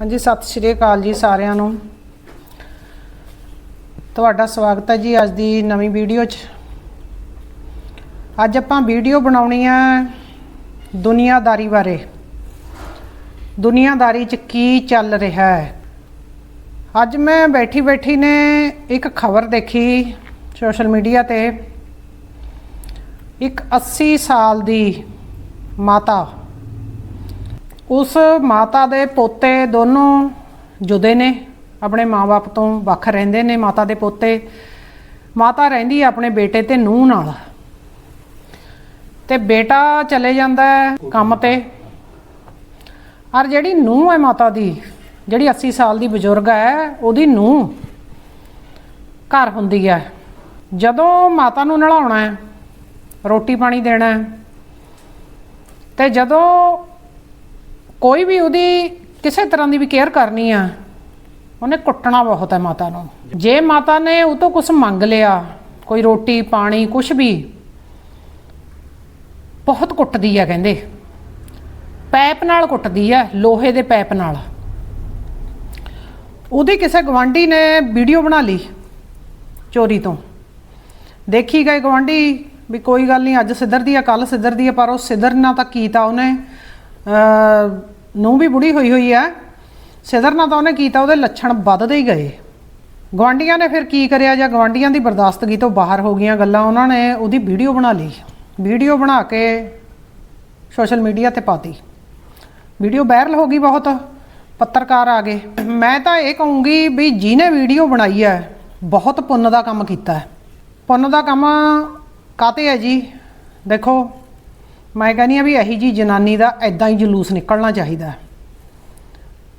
ਹਾਂਜੀ, ਸਤਿ ਸ਼੍ਰੀ ਅਕਾਲ ਜੀ ਸਾਰਿਆਂ ਨੂੰ। ਤੁਹਾਡਾ ਸਵਾਗਤ ਹੈ ਜੀ ਅੱਜ ਦੀ ਨਵੀਂ ਵੀਡੀਓ 'ਚ। ਅੱਜ ਆਪਾਂ ਵੀਡੀਓ ਬਣਾਉਣੀ ਆ ਦੁਨੀਆਦਾਰੀ ਬਾਰੇ। ਦੁਨੀਆਦਾਰੀ 'ਚ ਕੀ ਚੱਲ ਰਿਹਾ ਹੈ? ਅੱਜ ਮੈਂ ਬੈਠੀ ਬੈਠੀ ਨੇ ਇੱਕ ਖਬਰ ਦੇਖੀ ਸੋਸ਼ਲ ਮੀਡੀਆ ਤੇ। ਇੱਕ 80 ਸਾਲ ਦੀ ਮਾਤਾ ਉਸ ਮਾਤਾ ਦੇ ਪੋਤੇ ਦੋਨੋਂ ਜੁਦੇ ਨੇ, ਆਪਣੇ ਮਾਪੇ ਤੋਂ ਵੱਖ ਰਹਿੰਦੇ ਨੇ ਮਾਤਾ ਦੇ ਪੋਤੇ। ਮਾਤਾ ਰਹਿੰਦੀ ਆਪਣੇ ਬੇਟੇ ਤੇ ਨੂੰਹ ਨਾਲ। ਤੇ ਬੇਟਾ ਚਲੇ ਜਾਂਦਾ ਕੰਮ ਤੇ। ਔਰ ਜਿਹੜੀ ਨੂੰਹ ਹੈ ਮਾਤਾ ਦੀ, ਜਿਹੜੀ 80 ਸਾਲ ਦੀ ਬਜ਼ੁਰਗ ਹੈ, ਉਹਦੀ ਨੂੰਹ ਘਰ ਹੁੰਦੀ ਹੈ। ਜਦੋਂ ਮਾਤਾ ਨੂੰ ਨਲਾਉਣਾ ਹੈ, ਰੋਟੀ ਪਾਣੀ ਦੇਣਾ ਹੈ, ਤੇ ਜਦੋਂ ਕੋਈ ਵੀ ਉਹਦੀ ਕਿਸੇ ਤਰ੍ਹਾਂ ਦੀ ਵੀ ਕੇਅਰ ਕਰਨੀ ਆ, ਉਹਨੇ ਕੁੱਟਣਾ ਬਹੁਤ ਹੈ ਮਾਤਾ ਨੂੰ। ਜੇ ਮਾਤਾ ਨੇ ਉਹ ਤੋਂ ਕੁਝ ਮੰਗ ਲਿਆ, ਕੋਈ ਰੋਟੀ, ਪਾਣੀ ਕੁਝ ਵੀ, ਬਹੁਤ ਕੁੱਟਦੀ ਆ ਕਹਿੰਦੇ। ਪੈਪ ਨਾਲ ਕੁੱਟਦੀ ਆ, ਲੋਹੇ ਦੇ ਪੈਪ ਨਾਲ। ਉਹਦੀ ਕਿਸੇ ਗਵਾਂਢੀ ਨੇ ਵੀਡੀਓ ਬਣਾ ਲਈ ਚੋਰੀ ਤੋਂ। ਦੇਖੀ ਗਏ ਗਵਾਂਢੀ ਵੀ ਕੋਈ ਗੱਲ ਨਹੀਂ, ਅੱਜ ਸਿੱਧਰਦੀ ਆ ਕੱਲ ਸਿੱਧਰਦੀ ਆ, ਪਰ ਉਹ ਸਿੱਧਰ ਨਾ ਤਾਂ ਕੀਤਾ ਉਹਨੇ। ਨੂੰ ਵੀ ਬੁੜੀ ਹੋਈ ਹੋਈ ਆ। ਸਿੱਧਰਨਾ ਤਾਂ ਉਹਨੇ ਕੀਤਾ, ਉਹਦੇ ਲੱਛਣ ਵੱਧਦੇ ਹੀ ਗਏ। ਗਵਾਂਢੀਆਂ ਨੇ ਫਿਰ ਕੀ ਕਰਿਆ ਜਾਂ ਗਵਾਂਢੀਆਂ ਦੀ ਬਰਦਾਸ਼ਤਗੀ ਤੋਂ ਬਾਹਰ ਹੋ ਗਈਆਂ ਗੱਲਾਂ, ਉਹਨਾਂ ਨੇ ਉਹਦੀ ਵੀਡੀਓ ਬਣਾ ਲਈ। ਵੀਡੀਓ ਬਣਾ ਕੇ ਸੋਸ਼ਲ ਮੀਡੀਆ ਤੇ ਪਾਤੀ ਵੀਡੀਓ ਵਾਇਰਲ ਹੋ ਗਈ ਬਹੁਤ, ਪੱਤਰਕਾਰ ਆ ਗਏ। ਮੈਂ ਤਾਂ ਇਹ ਕਹੂੰਗੀ ਵੀ ਜਿਹਨੇ ਵੀਡੀਓ ਬਣਾਈ ਹੈ, ਬਹੁਤ ਪੁੰਨ ਦਾ ਕੰਮ ਕੀਤਾ ਹੈ। ਪੁੰਨ ਦਾ ਕੰਮ ਕਾਤੇ ਹੈ ਜੀ? ਦੇਖੋ ਮੈਂ ਕਹਿੰਦੀ ਆ ਵੀ ਇਹੀ ਜੀ ਜਨਾਨੀ ਦਾ ਐਦਾਂ ਹੀ ਜਲੂਸ ਨਿਕਲਣਾ ਚਾਹੀਦਾ ਹੈ।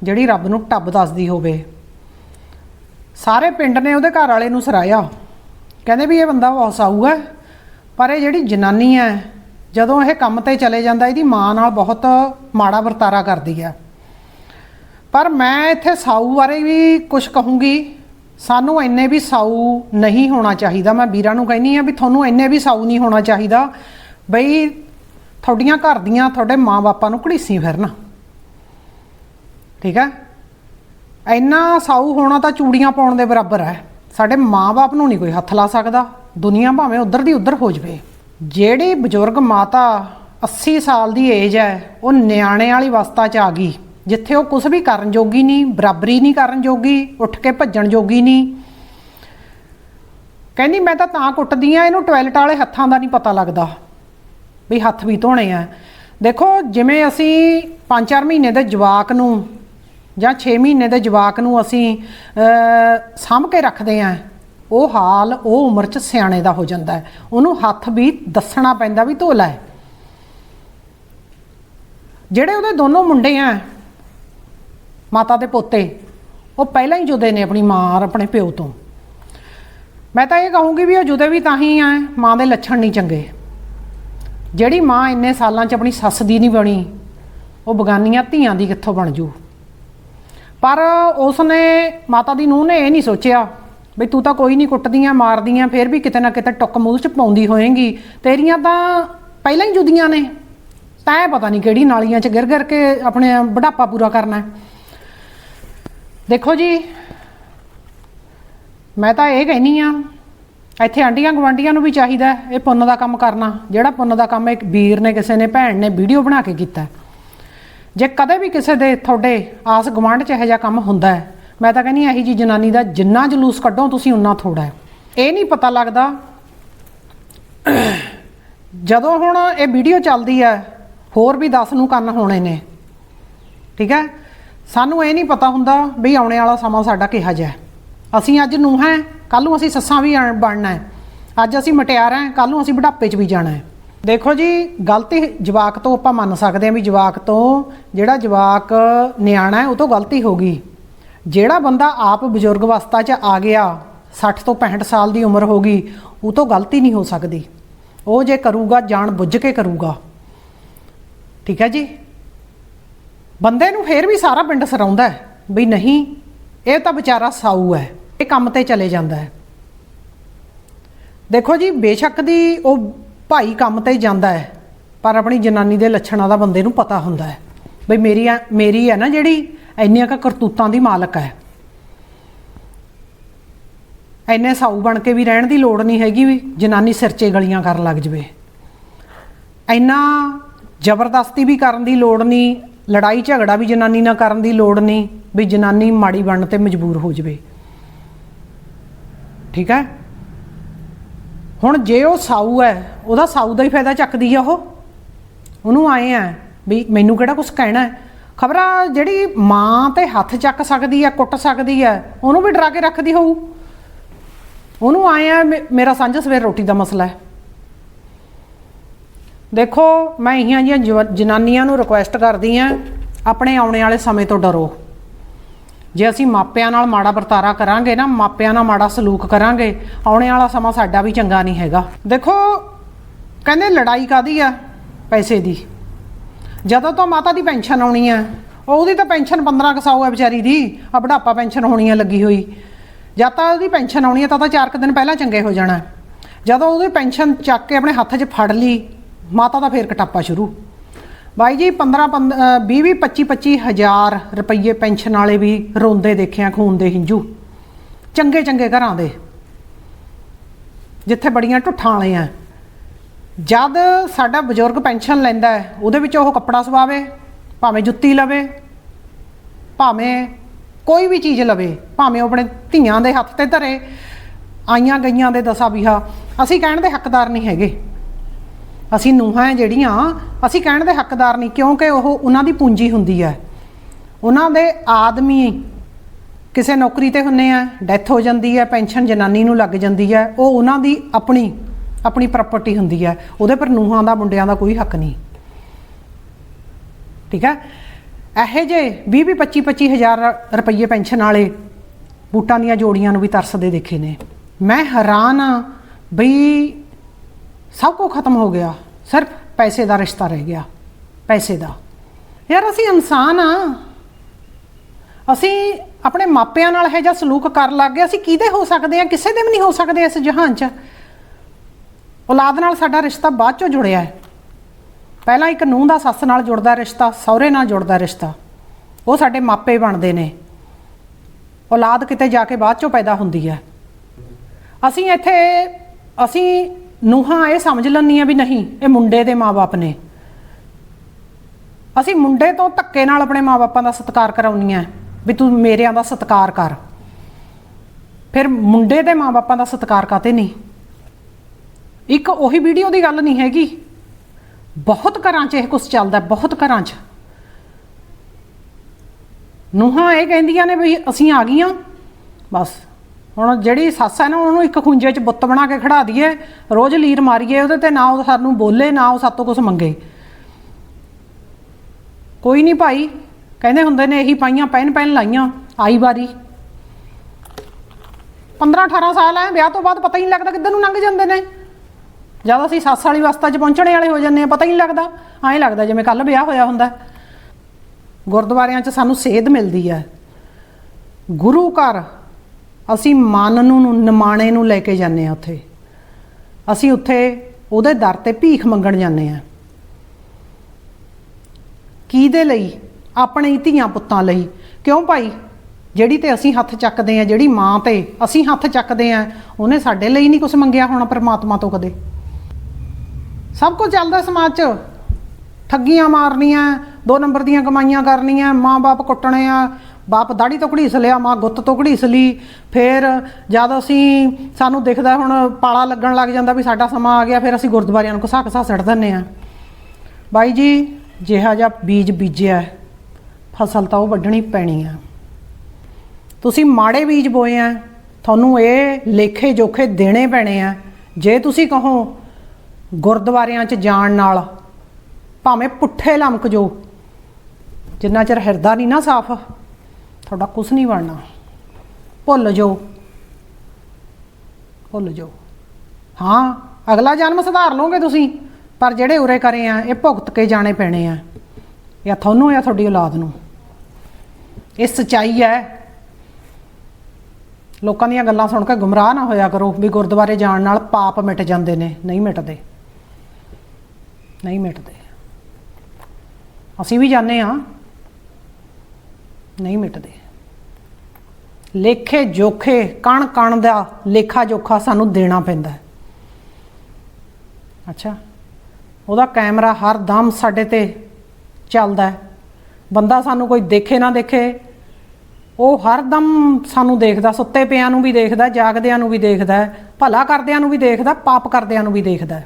ਜਿਹੜੀ ਰੱਬ ਨੂੰ ਟੱਬ ਦੱਸਦੀ ਹੋਵੇ। ਸਾਰੇ ਪਿੰਡ ਨੇ ਉਹਦੇ ਘਰ ਵਾਲੇ ਨੂੰ ਸਰਾਇਆ। ਕਹਿੰਦੇ ਵੀ ਇਹ ਬੰਦਾ ਬਹੁਤ ਸਾਊ ਹੈ ਪਰ ਇਹ ਜਿਹੜੀ ਜਨਾਨੀ ਹੈ, ਜਦੋਂ ਇਹ ਕੰਮ ਤੇ ਚਲੇ ਜਾਂਦਾ, ਇਹਦੀ ਮਾਂ ਨਾਲ ਬਹੁਤ ਮਾੜਾ ਵਰਤਾਰਾ ਕਰਦੀ ਹੈ। ਪਰ ਮੈਂ ਇੱਥੇ ਸਾਊ ਬਾਰੇ ਵੀ ਕੁਝ ਕਹੂੰਗੀ। ਸਾਨੂੰ ਇੰਨੇ ਵੀ ਸਾਊ ਨਹੀਂ ਹੋਣਾ ਚਾਹੀਦਾ। ਮੈਂ ਵੀਰਾਂ ਨੂੰ ਕਹਿੰਨੀ ਆ ਵੀ ਤੁਹਾਨੂੰ ਇੰਨੇ ਵੀ ਸਾਊ ਨਹੀਂ ਹੋਣਾ ਚਾਹੀਦਾ। ਬਈ ਤੁਹਾਡੀਆਂ ਘਰ ਦੀਆਂ ਤੁਹਾਡੇ ਮਾਂ-ਬਾਪਾਂ ਨੂੰ ਘੜੀਸੀ ਫਿਰਨ। ਠੀਕ ਹੈ? ਇੰਨਾ ਸਾਊ ਹੋਣਾ ਤਾਂ ਚੂੜੀਆਂ ਪਾਉਣ ਦੇ ਬਰਾਬਰ ਹੈ। ਸਾਡੇ ਮਾਂ-ਬਾਪ ਨੂੰ ਨਹੀਂ ਕੋਈ ਹੱਥ ਲਾ ਸਕਦਾ। ਦੁਨੀਆ ਭਾਵੇਂ ਉਧਰ ਦੀ ਉਧਰ ਹੋ ਜਵੇ। ਜਿਹੜੀ ਬਜ਼ੁਰਗ ਮਾਤਾ 80 ਸਾਲ ਦੀ ਏਜ ਹੈ, ਉਹ ਨਿਆਣੇ ਵਾਲੀ ਅਵਸਥਾ 'ਚ ਆ ਗਈ, ਜਿੱਥੇ ਉਹ ਕੁਝ ਵੀ ਕਰਨ ਜੋਗੀ ਨਹੀਂ, ਬਰਾਬਰੀ ਨਹੀਂ ਕਰਨ ਜੋਗੀ, ਉੱਠ ਕੇ ਭੱਜਣ ਜੋਗੀ ਨਹੀਂ। ਕਹਿੰਦੀ, ਮੈਂ ਤਾਂ ਤਾਂ ਕੁੱਟਦੀ ਆ, ਇਹਨੂੰ ਟਾਇਲਟ ਵਾਲੇ ਹੱਥਾਂ ਦਾ ਨਹੀਂ ਪਤਾ ਲੱਗਦਾ। ਵੀ ਹੱਥ ਵੀ ਧੋਣੇ ਆ। ਦੇਖੋ, ਜਿਵੇਂ ਅਸੀਂ 5-4 ਮਹੀਨੇ ਦੇ ਜਵਾਕ ਨੂੰ ਜਾਂ 6 ਮਹੀਨੇ ਦੇ ਜਵਾਕ ਨੂੰ ਅਸੀਂ ਸਾਂਭ ਕੇ ਰੱਖਦੇ ਆ, ਉਹ ਹਾਲ, ਉਹ ਉਮਰ 'ਚ ਸਿਆਣੇ ਦਾ ਹੋ ਜਾਂਦਾ ਉਹਨੂੰ ਹੱਥ ਵੀ ਦੱਸਣਾ ਪੈਂਦਾ ਵੀ ਧੋ ਲੈ। ਜਿਹੜੇ ਉਹਦੇ ਦੋਨੋਂ ਮੁੰਡੇ ਆ, ਮਾਤਾ ਦੇ ਪੋਤੇ, ਉਹ ਪਹਿਲਾਂ ਹੀ ਜੁਦੇ ਨੇ ਆਪਣੀ ਮਾਂ ਔਰ ਆਪਣੇ ਪਿਓ ਤੋਂ। ਮੈਂ ਤਾਂ ਇਹ ਕਹੂੰਗੀ ਵੀ ਉਹ ਜੁਦੇ ਵੀ ਤਾਂ ਹੀ ਆ, ਮਾਂ ਦੇ ਲੱਛਣ ਨਹੀਂ ਚੰਗੇ। ਜਿਹੜੀ ਮਾਂ ਇੰਨੇ ਸਾਲਾਂ 'ਚ ਆਪਣੀ ਸੱਸ ਦੀ ਨਹੀਂ ਬਣੀ, ਉਹ ਬਗਾਨੀਆਂ ਧੀਆਂ ਦੀ ਕਿੱਥੋਂ ਬਣ ਜੂ? ਪਰ ਉਸ ਨੇ ਮਾਤਾ ਦੀ ਨੂੰਹ ਨੇ ਇਹ ਨਹੀਂ ਸੋਚਿਆ ਵੀ ਤੂੰ ਤਾਂ ਕੋਈ ਨਹੀਂ ਕੁੱਟਦੀਆਂ, ਮਾਰਦੀਆਂ, ਫਿਰ ਵੀ ਕਿਤੇ ਨਾ ਕਿਤੇ ਟੁੱਕ ਮੂੰਹ 'ਚ ਪਾਉਂਦੀ ਹੋਏਗੀ। ਤੇਰੀਆਂ ਤਾਂ ਪਹਿਲਾਂ ਹੀ ਜੁਦੀਆਂ ਨੇ। ਤੈਂ ਪਤਾ ਨਹੀਂ ਕਿਹੜੀ ਨਾਲੀਆਂ 'ਚ ਗਿਰ ਗਿਰ ਕੇ ਆਪਣੇ ਬੁਢਾਪਾ ਪੂਰਾ ਕਰਨਾ ਦੇਖੋ ਜੀ, ਮੈਂ ਤਾਂ ਇਹ ਕਹਿਨੀ ਆ ਇੱਥੇ ਆਂਡੀਆਂ ਗਵਾਂਡੀਆਂ ਨੂੰ ਵੀ ਚਾਹੀਦਾ ਹੈ ਇਹ ਪੁੰਨ ਦਾ ਕੰਮ ਕਰਨਾ। ਜਿਹੜਾ ਪੁੰਨ ਦਾ ਕੰਮ ਇੱਕ ਵੀਰ ਨੇ, ਕਿਸੇ ਨੇ, ਭੈਣ ਨੇ ਵੀਡੀਓ ਬਣਾ ਕੇ ਕੀਤਾ ਜੇ ਕਦੇ ਵੀ ਕਿਸੇ ਦੇ ਤੁਹਾਡੇ ਆਸ ਗਵਾਂਢ ਚ ਇਹੋ ਜਿਹਾ ਕੰਮ ਹੁੰਦਾ ਹੈ, ਮੈਂ ਤਾਂ ਕਹਿੰਨੀ ਇਹੀ ਜੀ ਜਨਾਨੀ ਦਾ ਜਿੰਨਾ ਜਲੂਸ ਕੱਢੋ, ਤੁਸੀਂ ਉਨਾ ਥੋੜਾ ਹੈ। ਇਹ ਨਹੀਂ ਪਤਾ ਲੱਗਦਾ, ਜਦੋਂ ਹੁਣ ਇਹ ਵੀਡੀਓ ਚੱਲਦੀ ਹੈ, ਹੋਰ ਵੀ 10 ਨੂੰ ਕੰਨ ਹੋਣੇ ਨੇ। ਠੀਕ ਹੈ? ਸਾਨੂੰ ਇਹ ਨਹੀਂ ਪਤਾ ਹੁੰਦਾ ਵੀ ਆਉਣੇ ਵਾਲਾ ਸਮਾਂ ਸਾਡਾ ਕਿਹਾ ਜਿਹਾ ਹੈ। ਅਸੀਂ ਅੱਜ ਨੂੰ ਹੈ ਕੱਲ ਨੂੰ ਅਸੀਂ ਸੱਸਾਂ ਵੀ ਆਣ- ਬਣਨਾ ਹੈ। ਅੱਜ ਅਸੀਂ ਮਟਿਆਰਾਂ ਹੈ ਕੱਲ ਨੂੰ ਅਸੀਂ ਬੁਢਾਪੇ 'ਚ ਵੀ ਜਾਣਾ ਹੈ। ਦੇਖੋ ਜੀ, ਗਲਤੀ ਜਵਾਕ ਤੋਂ ਆਪਾਂ ਮੰਨ ਸਕਦੇ ਹਾਂ ਵੀ ਜਵਾਕ ਤੋਂ ਜਿਹੜਾ ਜਵਾਕ ਨਿਆਣਾ ਹੈ, ਉਹ ਤੋਂ ਗਲਤੀ ਹੋ ਗਈ। ਜਿਹੜਾ ਬੰਦਾ ਆਪ ਬਜ਼ੁਰਗ ਅਵਸਥਾ 'ਚ ਆ ਗਿਆ 60 ਤੋਂ 65 ਸਾਲ ਦੀ ਉਮਰ ਹੋ ਗਈ, ਉਹ ਤੋਂ ਗਲਤੀ ਨਹੀਂ ਹੋ ਸਕਦੀ। ਉਹ ਜੇ ਕਰੂਗਾ, ਜਾਣ ਬੁੱਝ ਕੇ ਕਰੂਗਾ। ਠੀਕ ਹੈ ਜੀ? ਬੰਦੇ ਨੂੰ ਫੇਰ ਵੀ ਸਾਰਾ ਪਿੰਡ ਸਰਾਉਂਦਾ ਹੈ ਵੀ ਨਹੀਂ, ਇਹ ਤਾਂ ਵਿਚਾਰਾ ਸਾਊ ਹੈ। ਕੰਮ ਤੇ ਚਲੇ ਜਾਂਦਾ ਹੈ। ਦੇਖੋ ਜੀ, ਬੇਸ਼ੱਕ ਦੀ ਉਹ ਭਾਈ ਕੰਮ ਤੇ ਜਾਂਦਾ ਹੈ, ਪਰ ਆਪਣੀ ਜਨਾਨੀ ਦੇ ਲੱਛਣਾਂ ਦਾ ਬੰਦੇ ਨੂੰ ਪਤਾ ਹੁੰਦਾ ਹੈ। ਬਈ ਮੇਰੀ ਆ- ਮੇਰੀ ਹੈ ਨਾ ਜਿਹੜੀ ਇੰਨੀਆਂ ਕੁ ਕਰਤੂਤਾਂ ਦੀ ਮਾਲਕ ਹੈ। ਐਨੇ ਸਾਊ ਬਣ ਕੇ ਵੀ ਰਹਿਣ ਦੀ ਲੋੜ ਨਹੀਂ ਹੈਗੀ ਵੀ ਜਨਾਨੀ ਸਿਰ 'ਚ ਗਲੀਆਂ ਕਰਨ ਲੱਗ ਜਵੇ। ਇੰਨਾ ਜ਼ਬਰਦਸਤੀ ਵੀ ਕਰਨ ਦੀ ਲੋੜ ਨਹੀਂ, ਲੜਾਈ ਝਗੜਾ ਵੀ ਜਨਾਨੀ ਨਾਲ ਕਰਨ ਦੀ ਲੋੜ ਨਹੀਂ, ਵੀ ਜਨਾਨੀ ਮਾੜੀ ਬਣਨ ਤੇ ਮਜਬੂਰ ਹੋ ਜਵੇ। ਠੀਕ ਹੈ? ਹੁਣ ਜੇ ਉਹ ਸਾਊ ਹੈ, ਉਹਦਾ ਸਾਊ ਦਾ ਹੀ ਫਾਇਦਾ ਚੱਕਦੀ ਆ ਉਹ। ਉਹਨੂੰ ਆਏ ਆ ਵੀ ਮੈਨੂੰ ਕਿਹੜਾ ਕੁਝ ਕਹਿਣਾ ਹੈ। ਖਬਰਾਂ ਜਿਹੜੀ ਮਾਂ ਤੇ ਹੱਥ ਚੱਕ ਸਕਦੀ ਆ, ਕੁੱਟ ਸਕਦੀ ਆ, ਉਹਨੂੰ ਵੀ ਡਰਾ ਕੇ ਰੱਖਦੀ ਹੋਊ। ਉਹਨੂੰ ਆਏ ਆ ਮੇ- ਮੇਰਾ ਸਾਂਝਾ ਸਵੇਰ ਰੋਟੀ ਦਾ ਮਸਲਾ ਹੈ। ਦੇਖੋ, ਮੈਂ ਇਹੀਆਂ ਜੀਆਂ ਜਵ- ਜਨਾਨੀਆਂ ਨੂੰ ਰਿਕੁਐਸਟ ਕਰਦੀ ਆ, ਆਪਣੇ ਆਉਣੇ ਵਾਲੇ ਸਮੇਂ ਤੋਂ ਡਰੋ। ਜੇ ਅਸੀਂ ਮਾਪਿਆਂ ਨਾਲ ਮਾੜਾ ਵਰਤਾਰਾ ਕਰਾਂਗੇ ਨਾ, ਮਾਪਿਆਂ ਨਾਲ ਮਾੜਾ ਸਲੂਕ ਕਰਾਂਗੇ, ਆਉਣੇ ਵਾਲਾ ਸਮਾਂ ਸਾਡਾ ਵੀ ਚੰਗਾ ਨਹੀਂ ਹੈਗਾ। ਦੇਖੋ, ਕਹਿੰਦੇ ਲੜਾਈ ਕਾਦੀ ਆ? ਪੈਸੇ ਦੀ। ਜਦੋਂ ਤੋਂ ਮਾਤਾ ਦੀ ਪੈਨਸ਼ਨ ਆਉਣੀ ਆ, ਉਹਦੀ ਤਾਂ ਪੈਨਸ਼ਨ 15 ਕੁ ਸੌ ਹੈ ਵਿਚਾਰੀ ਦੀ, ਆ ਬੁਢਾਪਾ ਪੈਨਸ਼ਨ ਹੋਣੀ ਆ ਲੱਗੀ ਹੋਈ। ਜਦ ਤਾਂ ਉਹਦੀ ਪੈਨਸ਼ਨ ਆਉਣੀ ਆ, ਤਾਂ ਤਾਂ ਚਾਰ ਕੁ ਦਿਨ ਪਹਿਲਾਂ ਚੰਗੇ ਹੋ ਜਾਣਾ। ਜਦੋਂ ਉਹਦੀ ਪੈਨਸ਼ਨ ਚੱਕ ਕੇ ਆਪਣੇ ਹੱਥ 'ਚ ਫੜ ਲਈ, ਮਾਤਾ ਦਾ ਫੇਰ ਕਟਾਪਾ ਸ਼ੁਰੂ। ਬਾਈ ਜੀ 15 20 20 25 25 ਹਜ਼ਾਰ ਰੁਪਏ ਪੈਨਸ਼ਨ ਵਾਲੇ ਵੀ ਰੋਂਦੇ ਦੇਖਿਆ, ਖੂਨ ਦੇ ਹਿੰਜੂ। ਚੰਗੇ ਚੰਗੇ ਘਰਾਂ ਦੇ। ਜਿੱਥੇ ਬੜੀਆਂ ਢੁੱਠਾਂ ਵਾਲੇ ਆ। ਜਦ ਸਾਡਾ ਬਜ਼ੁਰਗ ਪੈਨਸ਼ਨ ਲੈਂਦਾ ਹੈ, ਉਹਦੇ ਵਿੱਚ ਉਹ ਕੱਪੜਾ ਸਵਾਵੇ, ਭਾਵੇਂ ਜੁੱਤੀ ਲਵੇ, ਭਾਵੇਂ ਕੋਈ ਵੀ ਚੀਜ਼ ਲਵੇ, ਭਾਵੇਂ ਉਹ ਆਪਣੇ ਧੀਆਂ ਦੇ ਹੱਥ ਤੇ ਧਰੇ, ਆਈਆਂ ਗਈਆਂ ਦੇ ਦਸਾ ਵਿਹਾ ਅਸੀਂ ਕਹਿਣ ਦੇ ਹੱਕਦਾਰ ਨਹੀਂ ਹੈਗੇ। ਅਸੀਂ ਨੂੰਹਾਂ ਹੈ ਜਿਹੜੀਆਂ, ਅਸੀਂ ਕਹਿਣ ਦੇ ਹੱਕਦਾਰ ਨਹੀਂ, ਕਿਉਂਕਿ ਉਹ ਉਹਨਾਂ ਦੀ ਪੂੰਜੀ ਹੁੰਦੀ ਹੈ ਉਹਨਾਂ ਦੇ ਆਦਮੀ ਕਿਸੇ ਨੌਕਰੀ ਤੇ ਹੁੰਨੇ ਆ, ਡੈਥ ਹੋ ਜਾਂਦੀ ਹੈ ਪੈਨਸ਼ਨ ਜਨਾਨੀ ਨੂੰ ਲੱਗ ਜਾਂਦੀ ਹੈ ਉਹ ਉਹਨਾਂ ਦੀ ਆਪਣੀ ਆਪਣੀ ਪ੍ਰਾਪਰਟੀ ਹੁੰਦੀ ਹੈ ਉਹਦੇ ਪਰ ਨੂੰਹਾਂ ਦਾ, ਮੁੰਡਿਆਂ ਦਾ ਕੋਈ ਹੱਕ ਨਹੀਂ। ਠੀਕ ਹੈ ਇਹੋ ਜੇ 20 20 25 25 ਹਜ਼ਾਰ ਰੁਪਏ ਪੈਨਸ਼ਨ ਵਾਲੇ ਬੂਟਾਂ ਦੀਆਂ ਜੋੜੀਆਂ ਨੂੰ ਵੀ ਤਰਸਦੇ ਦੇਖੇ ਨੇ। ਮੈਂ ਹੈਰਾਨ ਆ ਬਈ ਸਭ ਕੁਝ ਖਤਮ ਹੋ ਗਿਆ। ਸਿਰਫ ਪੈਸੇ ਦਾ ਰਿਸ਼ਤਾ ਰਹਿ ਗਿਆ। ਪੈਸੇ ਦਾ। ਯਾਰ ਅਸੀਂ ਇਨਸਾਨ ਆ। ਅਸੀਂ ਆਪਣੇ ਮਾਪਿਆਂ ਨਾਲ ਇਹ ਜਿਹਾ ਸਲੂਕ ਕਰਨ ਲੱਗ ਗਏ। ਅਸੀਂ ਕਿਹਦੇ ਹੋ ਸਕਦੇ ਆ? ਕਿਸੇ ਦੇ ਵੀ ਨਹੀਂ ਹੋ ਸਕਦੇ ਇਸ ਜਹਾਨ 'ਚ। ਔਲਾਦ ਨਾਲ ਸਾਡਾ ਰਿਸ਼ਤਾ ਬਾਅਦ 'ਚੋਂ ਜੁੜਿਆ ਹੈ। ਪਹਿਲਾਂ ਇੱਕ ਨੂੰਹ ਦਾ ਸੱਸ ਨਾਲ ਜੁੜਦਾ ਰਿਸ਼ਤਾ, ਸਹੁਰੇ ਨਾਲ ਜੁੜਦਾ ਰਿਸ਼ਤਾ। ਉਹ ਸਾਡੇ ਮਾਪੇ ਬਣਦੇ ਨੇ। ਔਲਾਦ ਕਿਤੇ ਜਾ ਕੇ ਬਾਅਦ 'ਚੋਂ ਪੈਦਾ ਹੁੰਦੀ ਹੈ। ਅਸੀਂ ਇੱਥੇ, ਅਸੀਂ ਨੂੰਹਾਂ ਇਹ ਸਮਝ ਲੈਂਦੀਆਂ ਵੀ ਨਹੀਂ, ਇਹ ਮੁੰਡੇ ਦੇ ਮਾਪੇ ਨੇ। ਅਸੀਂ ਮੁੰਡੇ ਤੋਂ ਧੱਕੇ ਨਾਲ ਆਪਣੇ ਮਾਪਿਆਂ ਦਾ ਸਤਿਕਾਰ ਕਰਾਉਣੀਆਂ ਵੀ ਤੂੰ ਮੇਰਿਆਂ ਦਾ ਸਤਿਕਾਰ ਕਰ। ਫਿਰ ਮੁੰਡੇ ਦੇ ਮਾਪਿਆਂ ਦਾ ਸਤਿਕਾਰ ਕਾਤੇ ਨਹੀਂ? ਇੱਕ ਉਹੀ ਵੀਡੀਓ ਦੀ ਗੱਲ ਨਹੀਂ ਹੈਗੀ। ਬਹੁਤ ਘਰਾਂ 'ਚ ਇਹ ਕੁਝ ਚੱਲਦਾ, ਬਹੁਤ ਘਰਾਂ 'ਚ। ਨੂਹਾਂ ਇਹ ਕਹਿੰਦੀਆਂ ਨੇ ਵੀ ਅਸੀਂ ਆ ਗਈਆਂ, ਬਸ। ਹੁਣ ਜਿਹੜੀ ਸੱਸ ਹੈ ਨਾ, ਉਹਨੂੰ ਇੱਕ ਖੁੰਝੇ 'ਚ ਬੁੱਤ ਬਣਾ ਕੇ ਖੜਾ ਦਈਏ, ਰੋਜ਼ ਲੀਰ ਮਾਰੀਏ ਉਹਦੇ ਤੇ, ਨਾ ਉਹ ਸਾਨੂੰ ਬੋਲੇ, ਨਾ ਉਹ ਸਾਤੋਂ ਕੁਝ ਮੰਗੇ। ਕੋਈ ਨਹੀਂ ਭਾਈ, ਕਹਿੰਦੇ ਹੁੰਦੇ ਨੇ ਇਹੀ ਪਾਈਆਂ ਪੈਨ ਪੈਨ ਲਾਈਆਂ, ਆਈ ਵਾਰੀ। 15 18 ਸਾਲ ਹੈ ਵਿਆਹ ਤੋਂ ਬਾਅਦ ਪਤਾ ਹੀ ਨਹੀਂ ਲੱਗਦਾ ਕਿੱਧਰ ਨੂੰ ਲੰਘ ਜਾਂਦੇ ਨੇ। ਜਦ ਅਸੀਂ ਸੱਸ ਵਾਲੀ ਅਵਸਥਾ 'ਚ ਪਹੁੰਚਣੇ ਵਾਲੇ ਹੋ ਜਾਂਦੇ ਆ ਪਤਾ ਹੀ ਨਹੀਂ ਲੱਗਦਾ। ਐਂ ਲੱਗਦਾ ਜਿਵੇਂ ਕੱਲ ਵਿਆਹ ਹੋਇਆ ਹੁੰਦਾ। ਗੁਰਦੁਆਰਿਆਂ 'ਚ ਸਾਨੂੰ ਸੇਧ ਮਿਲਦੀ ਹੈ। ਗੁਰੂ ਘਰ ਅਸੀਂ ਮਨ ਨੂੰ ਨੂੰ ਨਿਮਾਣੇ ਨੂੰ ਲੈ ਕੇ ਜਾਂਦੇ ਆ ਉੱਥੇ। ਅਸੀਂ ਉੱਥੇ ਉਹਦੇ ਦਰ ਤੇ ਭੀਖ ਮੰਗਣ ਜਾਂਦੇ ਆ ਕਿਹਦੇ ਲਈ? ਆਪਣੇ ਹੀ ਧੀਆਂ ਪੁੱਤਾਂ ਲਈ। ਕਿਉਂ ਭਾਈ? ਜਿਹੜੀ ਤੇ ਅਸੀਂ ਹੱਥ ਚੱਕਦੇ ਆ ਜਿਹੜੀ ਮਾਂ ਤੇ ਅਸੀਂ ਹੱਥ ਚੱਕਦੇ ਆ ਉਹਨੇ ਸਾਡੇ ਲਈ ਨਹੀਂ ਕੁਝ ਮੰਗਿਆ ਹੋਣਾ ਪਰਮਾਤਮਾ ਤੋਂ ਕਦੇ। ਸਭ ਕੁਝ ਚੱਲਦਾ ਸਮਾਜ 'ਚ। ਠੱਗੀਆਂ ਮਾਰਨੀਆਂ, ਦੋ ਨੰਬਰ ਦੀਆਂ ਕਮਾਈਆਂ ਕਰਨੀਆਂ, ਮਾਂ-ਬਾਪ ਕੁੱਟਣੇ ਆ ਬਾਪ ਦਾੜੀ ਤੋਂ ਘੜੀਸ ਲਿਆ, ਮਾਂ ਗੁੱਤ ਤੋਂ ਘੜੀਸ ਲਈ। ਫਿਰ ਜਦ ਅਸੀਂ, ਸਾਨੂੰ ਦਿਖਦਾ ਹੁਣ ਪਾਲਾ ਲੱਗਣ ਲੱਗ ਜਾਂਦਾ ਵੀ ਸਾਡਾ ਸਮਾਂ ਆ ਗਿਆ, ਫਿਰ ਅਸੀਂ ਗੁਰਦੁਆਰਿਆਂ ਨੂੰ ਘਸਾ ਘਸਾ ਸੜ ਦਿੰਨੇ ਆ ਬਾਈ ਜੀ, ਜਿਹਾ ਜਿਹਾ ਬੀਜ ਬੀਜਿਆ, ਫਸਲ ਤਾਂ ਉਹ ਵੱਢਣੀ ਪੈਣੀ ਆ। ਤੁਸੀਂ ਮਾੜੇ ਬੀਜ ਬੋਏ ਆ, ਤੁਹਾਨੂੰ ਇਹ ਲੇਖੇ ਜੋਖੇ ਦੇਣੇ ਪੈਣੇ ਆ। ਜੇ ਤੁਸੀਂ ਕਹੋ ਗੁਰਦੁਆਰਿਆਂ 'ਚ ਜਾਣ ਨਾਲ ਭਾਵੇਂ ਪੁੱਠੇ ਲਮਕ ਜੋ, ਜਿੰਨਾ ਚਿਰ ਹਿਰਦਾ ਨਹੀਂ ਨਾ ਸਾਫ਼ ਤੁਹਾਡਾ ਕੁਝ ਨਹੀਂ ਬਣਨਾ। ਭੁੱਲ ਜਾਓ। ਭੁੱਲ ਜਾਓ। ਹਾਂ, ਅਗਲਾ ਜਨਮ ਸੁਧਾਰ ਲਓਗੇ ਤੁਸੀਂ, ਪਰ ਜਿਹੜੇ ਉਰੇ ਕਰੇ ਆ, ਇਹ ਭੁਗਤ ਕੇ ਜਾਣੇ ਪੈਣੇ ਆ, ਜਾਂ ਤੁਹਾਨੂੰ ਜਾਂ ਤੁਹਾਡੀ ਔਲਾਦ ਨੂੰ। ਇਹ ਸਚਾਈ ਹੈ। ਲੋਕਾਂ ਦੀਆਂ ਗੱਲਾਂ ਸੁਣ ਕੇ ਗੁੰਮਰਾਹ ਨਾ ਹੋਇਆ ਕਰੋ ਵੀ ਗੁਰਦੁਆਰੇ ਜਾਣ ਨਾਲ ਪਾਪ ਮਿਟ ਜਾਂਦੇ ਨੇ। ਨਹੀਂ ਮਿਟਦੇ। ਨਹੀਂ ਮਿਟਦੇ। ਅਸੀਂ ਵੀ ਜਾਂਦੇ ਆ ਨਹੀਂ ਮਿਟਦੇ। ਲੇਖੇ ਜੋਖੇ, ਕਣ ਕਣ ਦਾ ਲੇਖਾ ਜੋਖਾ ਸਾਨੂੰ ਦੇਣਾ ਪੈਂਦਾ ਹੈ। ਅੱਛਾ, ਉਹਦਾ ਕੈਮਰਾ ਹਰ ਦਮ ਸਾਡੇ ਤੇ ਚੱਲਦਾ ਹੈ। ਬੰਦਾ ਸਾਨੂੰ ਕੋਈ ਦੇਖੇ ਨਾ ਦੇਖੇ, ਉਹ ਹਰ ਦਮ ਸਾਨੂੰ ਦੇਖਦਾ, ਸੁੱਤੇ ਪਿਆਂ ਨੂੰ ਵੀ ਦੇਖਦਾ, ਜਾਗਦਿਆਂ ਨੂੰ ਵੀ ਦੇਖਦਾ ਭਲਾ ਕਰਦਿਆਂ ਨੂੰ ਵੀ ਦੇਖਦਾ, ਪਾਪ ਕਰਦਿਆਂ ਨੂੰ ਵੀ ਦੇਖਦਾ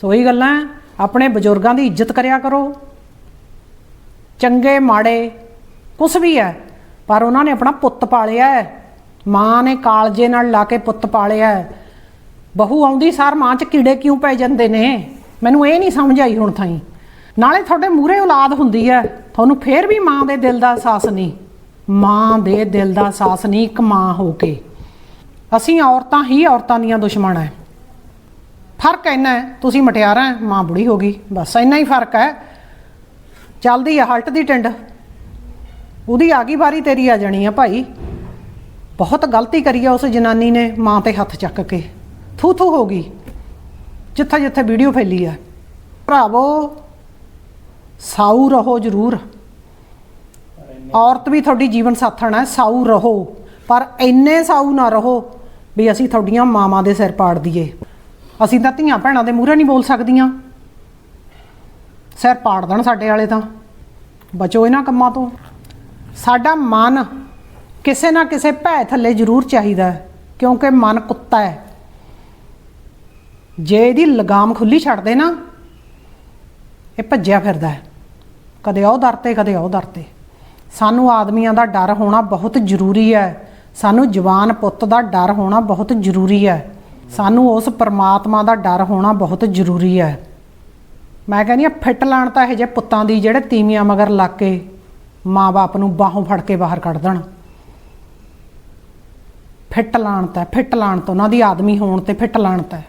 ਸੋ ਇਹ ਗੱਲਾਂ ਆਪਣੇ ਬਜ਼ੁਰਗਾਂ ਦੀ ਇੱਜ਼ਤ ਕਰਿਆ ਕਰੋ। ਚੰਗੇ ਮਾੜੇ, ਕੁਛ ਵੀ ਹੈ, ਪਰ ਉਹਨਾਂ ਨੇ ਆਪਣਾ ਪੁੱਤ ਪਾਲਿਆ ਹੈ। ਮਾਂ ਨੇ ਕਾਲਜੇ ਨਾਲ ਲਾ ਕੇ ਪੁੱਤ ਪਾਲਿਆ ਹੈ। ਬਹੂ ਆਉਂਦੀ ਸਾਰ ਮਾਂ ਚ ਕੀੜੇ ਕਿਉਂ ਪੈ ਜਾਂਦੇ ਨੇ? ਮੈਨੂੰ ਇਹ ਨਹੀਂ ਸਮਝ ਆਈ ਹੁਣ ਤਾਈਂ। ਨਾਲੇ ਤੁਹਾਡੇ ਮੂਹਰੇ ਔਲਾਦ ਹੁੰਦੀ ਹੈ, ਤੁਹਾਨੂੰ ਫੇਰ ਵੀ ਮਾਂ ਦੇ ਦਿਲ ਦਾ ਅਹਿਸਾਸ ਨਹੀਂ। ਮਾਂ ਦੇ ਦਿਲ ਦਾ ਅਹਿਸਾਸ ਨਹੀਂ ਇੱਕ ਮਾਂ ਹੋ ਕੇ। ਅਸੀਂ ਔਰਤਾਂ ਹੀ ਔਰਤਾਂ ਦੀਆਂ ਦੁਸ਼ਮਣ ਹੈ। ਫ਼ਰਕ ਇੰਨਾ ਹੈ, ਤੁਸੀਂ ਮਟਿਆਰਾਂ ਮਾਂ ਬੁੜੀ ਹੋ ਗਈ, ਬਸ ਇੰਨਾ ਹੀ ਫ਼ਰਕ ਹੈ। ਚੱਲਦੀ ਆ, ਹਲਟ ਦੀ ਟਿੰਡ। ਉਹਦੀ ਆ ਗਈ ਵਾਰੀ ਤੇਰੀ ਆ ਜਾਣੀ ਆ ਭਾਈ। ਬਹੁਤ ਗਲਤੀ ਕਰੀ ਆ ਉਸ ਜਨਾਨੀ ਨੇ ਮਾਂ ਤੇ ਹੱਥ ਚੱਕ ਕੇ। ਥੂ ਥੂ ਹੋ ਗਈ। ਜਿੱਥੇ ਜਿੱਥੇ ਵੀਡੀਓ ਫੈਲੀ ਆ। ਭਰਾਵੋ, ਸਾਊ ਰਹੋ ਜ਼ਰੂਰ। ਔਰਤ ਵੀ ਤੁਹਾਡੀ ਜੀਵਨ ਸਾਥਣ ਹੈ ਸਾਊ ਰਹੋ। ਪਰ ਇੰਨੇ ਸਾਊ ਨਾ ਰਹੋ ਵੀ ਅਸੀਂ ਤੁਹਾਡੀਆਂ ਮਾਵਾਂ ਦੇ ਸਿਰ ਪਾੜ ਦਈਏ। ਅਸੀਂ ਤਾਂ ਧੀਆਂ ਭੈਣਾਂ ਦੇ ਮੂਹਰੇ ਨਹੀਂ ਬੋਲ ਸਕਦੀਆਂ। ਸਿਰ ਪਾੜ ਦੇਣ ਸਾਡੇ ਵਾਲੇ ਤਾਂ। ਬਚੋ ਇਹਨਾਂ ਕੰਮਾਂ ਤੋਂ। ਸਾਡਾ ਮਨ ਕਿਸੇ ਨਾ ਕਿਸੇ ਭੈ ਥੱਲੇ ਜ਼ਰੂਰ ਚਾਹੀਦਾ ਹੈ, ਕਿਉਂਕਿ ਮਨ ਕੁੱਤਾ ਹੈ। ਜੇ ਇਹਦੀ ਲਗਾਮ ਖੁੱਲੀ ਛੱਡ ਦੇ ਨਾ, ਇਹ ਭੱਜਿਆ ਫਿਰਦਾ ਹੈ। ਕਦੇ ਉਹ ਦਰ ਤੇ, ਕਦੇ ਉਹ ਦਰ ਤੇ। ਸਾਨੂੰ ਆਦਮੀਆਂ ਦਾ ਡਰ ਹੋਣਾ ਬਹੁਤ ਜ਼ਰੂਰੀ ਹੈ। ਸਾਨੂੰ ਜਵਾਨ ਪੁੱਤ ਦਾ ਡਰ ਹੋਣਾ ਬਹੁਤ ਜ਼ਰੂਰੀ ਹੈ। ਸਾਨੂੰ ਉਸ ਪਰਮਾਤਮਾ ਦਾ ਡਰ ਹੋਣਾ ਬਹੁਤ ਜ਼ਰੂਰੀ ਹੈ। ਮੈਂ ਕਹਿੰਦੀ ਆ, ਫਿੱਟ ਲਾਣ ਤਾਂ ਇਹ ਜੇ ਪੁੱਤਾਂ ਦੀ ਜਿਹੜੇ ਤੀਵੀਆਂ ਮਗਰ ਲੱਗ ਕੇ ਮਾਂ-ਬਾਪ ਨੂੰ ਬਾਹੋਂ ਫੜ ਕੇ ਬਾਹਰ ਕੱਢ ਦੇਣ। ਫਿੱਟ ਲਾਣ ਤਾਂ, ਫਿੱਟ ਲਾਣ ਤੋਂ, ਉਹਨਾਂ ਦੀ ਆਦਮੀ ਹੋਣ ਤੇ ਫਿੱਟ ਲਾਣ ਤਾਂ।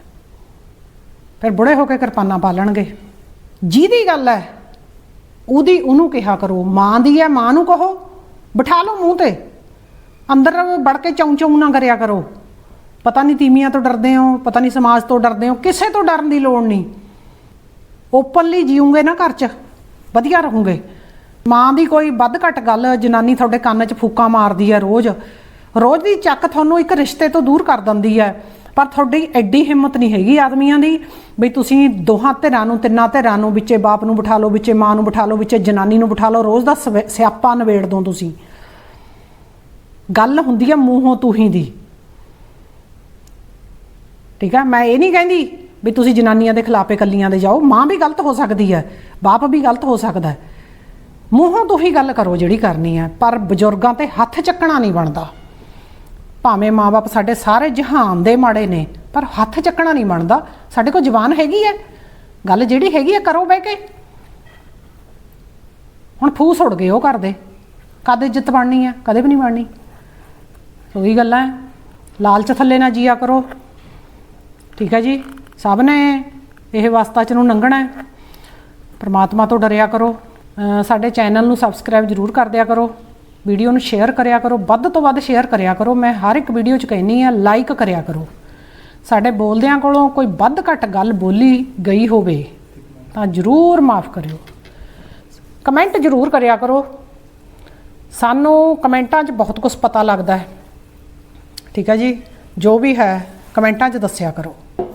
ਫਿਰ ਬੁੜੇ ਹੋ ਕੇ ਕਿਰਪਾਨਾਂ ਪਾਲਣਗੇ ਜਿਹਦੀ ਗੱਲ ਹੈ ਉਹਦੀ ਉਹਨੂੰ ਕਿਹਾ ਕਰੋ, ਮਾਂ ਦੀ ਹੈ ਮਾਂ ਨੂੰ ਕਹੋ, ਬਿਠਾ ਲਓ ਮੂੰਹ ਤੇ। ਅੰਦਰ ਵੜ ਕੇ ਚੌਂ ਚੌਂ ਨਾ ਕਰਿਆ ਕਰੋ। ਪਤਾ ਨਹੀਂ ਤੀਮੀਆਂ ਤੋਂ ਡਰਦੇ ਹੋ, ਪਤਾ ਨਹੀਂ ਸਮਾਜ ਤੋਂ ਡਰਦੇ ਹੋ, ਕਿਸੇ ਤੋਂ ਡਰਨ ਦੀ ਲੋੜ ਨਹੀਂ ਓਪਨਲੀ ਜੀਉਂਗੇ ਨਾ ਘਰ 'ਚ, ਵਧੀਆ ਰਹੋਗੇ। ਮਾਂ ਦੀ ਕੋਈ ਵੱਧ ਘੱਟ ਗੱਲ, ਜਨਾਨੀ ਤੁਹਾਡੇ ਕੰਨ 'ਚ ਫੂਕਾਂ ਮਾਰਦੀ ਹੈ ਰੋਜ਼। ਰੋਜ਼ ਦੀ ਚੱਕ ਤੁਹਾਨੂੰ ਇੱਕ ਰਿਸ਼ਤੇ ਤੋਂ ਦੂਰ ਕਰ ਦਿੰਦੀ ਹੈ ਪਰ ਤੁਹਾਡੀ ਐਡੀ ਹਿੰਮਤ ਨਹੀਂ ਹੈਗੀ ਆਦਮੀਆਂ ਦੀ, ਵੀ ਤੁਸੀਂ ਦੋਹਾਂ ਧਿਰਾਂ ਨੂੰ, ਤਿੰਨਾਂ ਧਿਰਾਂ ਨੂੰ, ਵਿੱਚੇ ਬਾਪ ਨੂੰ ਬਿਠਾ ਲਓ, ਵਿੱਚੇ ਮਾਂ ਨੂੰ ਬਿਠਾ ਲਓ, ਵਿੱਚੇ ਜਨਾਨੀ ਨੂੰ ਬਿਠਾ ਲਓ, ਰੋਜ਼ ਦਾ ਸਵੈ- ਸਿਆਪਾ ਨਵੇੜ ਦੋ ਤੁਸੀਂ। ਗੱਲ ਹੁੰਦੀ ਹੈ ਮੂੰਹੋਂ ਤੂੰ ਹੀ ਦੀ। ਠੀਕ ਹੈ ਮੈਂ ਇਹ ਨਹੀਂ ਕਹਿੰਦੀ ਵੀ ਤੁਸੀਂ ਜਨਾਨੀਆਂ ਦੇ ਖਿਲਾਫੇ ਕੱਲੀਆਂ ਦੇ ਜਾਓ, ਮਾਂ ਵੀ ਗਲਤ ਹੋ ਸਕਦੀ ਹੈ, ਬਾਪ ਵੀ ਗਲਤ ਹੋ ਸਕਦਾ ਹੈ। ਮੂੰਹੋਂ ਤੁਸੀਂ ਗੱਲ ਕਰੋ ਜਿਹੜੀ ਕਰਨੀ ਹੈ, ਪਰ ਬਜ਼ੁਰਗਾਂ ਤੇ ਹੱਥ ਚੱਕਣਾ ਨਹੀਂ ਬਣਦਾ। ਭਾਵੇਂ ਮਾਪੇ ਸਾਡੇ ਸਾਰੇ ਜਹਾਨ ਦੇ ਮਾੜੇ ਨੇ, ਪਰ ਹੱਥ ਚੱਕਣਾ ਨਹੀਂ ਬਣਦਾ। ਸਾਡੇ ਕੋਲ ਜ਼ਬਾਨ ਹੈਗੀ ਹੈ? ਗੱਲ ਜਿਹੜੀ ਹੈਗੀ ਹੈ, ਕਰੋ ਬਹਿ ਕੇ। ਹੁਣ ਫੂਸ ਉੜ ਗਏ ਉਹ ਕਰਦੇ ਕਦ ਇੱਜ਼ਤ ਬਣਨੀ ਹੈ? ਕਦੇ ਵੀ ਨਹੀਂ ਬਣਨੀ। ਉਹੀ ਗੱਲਾਂ ਲਾਲਚ ਥੱਲੇ ਨਾ ਜੀਆ ਕਰੋ। ਠੀਕ ਹੈ ਜੀ? ਸਭ ਨੇ ਇਹ ਵਸਤਾ ਚ ਨੂੰ ਲੰਘਣਾ ਹੈ। ਪ੍ਰਮਾਤਮਾ ਤੋਂ ਡਰਿਆ ਕਰੋ। ਸਾਡੇ ਚੈਨਲ ਨੂੰ ਸਬਸਕ੍ਰਾਈਬ ਜ਼ਰੂਰ ਕਰ ਦਿਆ ਕਰੋ। ਵੀਡੀਓ ਨੂੰ ਸ਼ੇਅਰ ਕਰਿਆ ਕਰੋ। ਵੱਧ ਤੋਂ ਵੱਧ ਸ਼ੇਅਰ ਕਰਿਆ ਕਰੋ। ਮੈਂ ਹਰ ਇੱਕ ਵੀਡੀਓ 'ਚ ਕਹਿੰਨੀ ਆ ਲਾਈਕ ਕਰਿਆ ਕਰੋ। ਸਾਡੇ ਬੋਲਦਿਆਂ ਕੋਲੋਂ ਕੋਈ ਵੱਧ ਘੱਟ ਗੱਲ ਬੋਲੀ ਗਈ ਹੋਵੇ, ਤਾਂ ਜ਼ਰੂਰ ਮਾਫ ਕਰਿਓ। ਕਮੈਂਟ ਜ਼ਰੂਰ ਕਰਿਆ ਕਰੋ। ਸਾਨੂੰ ਕਮੈਂਟਾਂ 'ਚ ਬਹੁਤ ਕੁਝ ਪਤਾ ਲੱਗਦਾ ਹੈ। ਠੀਕ ਹੈ ਜੀ? ਜੋ ਵੀ ਹੈ, ਕਮੈਂਟਾਂ 'ਚ ਦੱਸਿਆ ਕਰੋ।